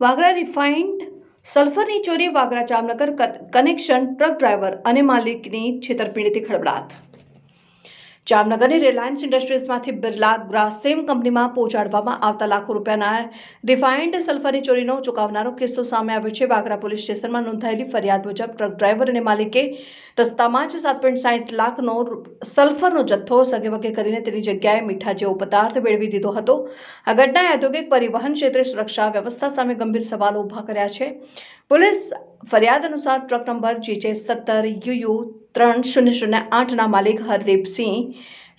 Vagra refined સલ્ફરની ચોરી Vagra Jamnagar connection truck driver અને માલિકની છેતરપિંડીથી ખળબળાટ જામનગરની રિલાયન્સ ઇન્ડસ્ટ્રીઝમાંથી બિરલા ગ્રાસેમ કંપનીમાં પહોંચાડવામાં આવતા લાખો રૂપિયાના રિફાઇન્ડ સલ્ફરની ચોરીનો ચૂકવનારો કિસ્સો સામે આવ્યો છે. વાગરા પોલીસ સ્ટેશનમાં નોંધાયેલી ફરિયાદ મુજબ ટ્રક ડ્રાઈવર અને માલિકે રસ્તામાં જ સાત પોઈન્ટ સાઠ લાખનો સલ્ફરનો જથ્થો સગેવગે કરીને તેની જગ્યાએ મીઠા જેવો પદાર્થ મેળવી દીધો હતો. આ ઘટનાએ ઔદ્યોગિક પરિવહન ક્ષેત્રે સુરક્ષા વ્યવસ્થા સામે ગંભીર સવાલો ઊભા કર્યા છે. પોલીસ ફરિયાદ અનુસાર ટ્રક નંબર જીજે સત્તર યુયુ ત્રણ શૂન્ય શૂન્ય આઠના માલિક હરદીપસિંહ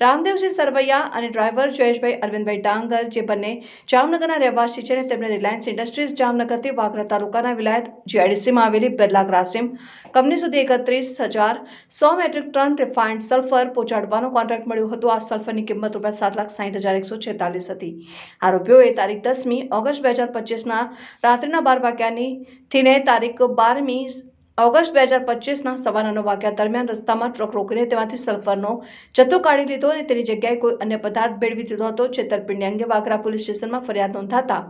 રામદેવસિંહ સરવૈયા અને ડ્રાઈવર જયેશભાઈ અરવિંદભાઈ ડાંગર જે બંને જામનગરના રહેવાસી છે અને તેમણે રિલાયન્સ ઇન્ડસ્ટ્રીઝ જામનગરથી વાગરા તાલુકાના વિલાયત જીઆઈડીસીમાં આવેલી બિરલા ગ્રાસિમ કંપની સુધી એકત્રીસ હજાર સો મેટ્રિક ટન રિફાઇન્ડ સલ્ફર પહોંચાડવાનો કોન્ટ્રાક્ટ મળ્યો હતો. આ સલ્ફરની કિંમત રૂપિયા સાત લાખ સાઠ હજાર એકસો છેતાલીસ હતી. આરોપીઓએ તારીખ દસમી ઓગસ્ટ બે હજાર પચીસના રાત્રિના બાર વાગ્યાની થીને તારીખ બારમી ઓગસ્ટ બે હજાર પચીસના સવારના વાગ્યા દરમિયાન રસ્તામાં ટ્રક રોકીને તેમાંથી સલ્ફરનો જથ્થો કાઢી લીધો અને તેની જગ્યાએ કોઈ અન્ય પદાર્થ ભેળવી દીધો હતો. છેતરપિંડી અંગે વાગરા પોલીસ સ્ટેશનમાં ફરિયાદ નોંધાતા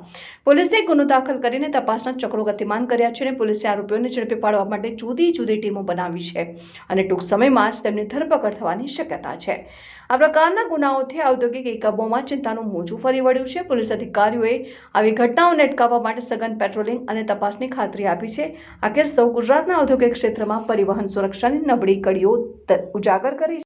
પોલીસે ગુનો દાખલ કરીને તપાસના ચક્રો ગતિમાન કર્યા છે અને પોલીસે આરોપીઓને ઝડપી પાડવા માટે જુદી જુદી ટીમો બનાવી છે અને ટૂંક સમયમાં જ તેમની ધરપકડ થવાની શક્યતા છે. આ પ્રકારના ગુનાઓથી ઔદ્યોગિક એકમોમાં ચિંતાનું મોજું ફરી વળ્યું છે. પોલીસ અધિકારીઓએ આવી ઘટનાઓને અટકાવવા માટે સઘન પેટ્રોલિંગ અને તપાસની ખાતરી આપી છે. આ સૌ ગુજરાતના ઔદ્યોગિક ક્ષેત્રમાં પરિવહન સુરક્ષાની નબળી કડીઓ ઉજાગર કરી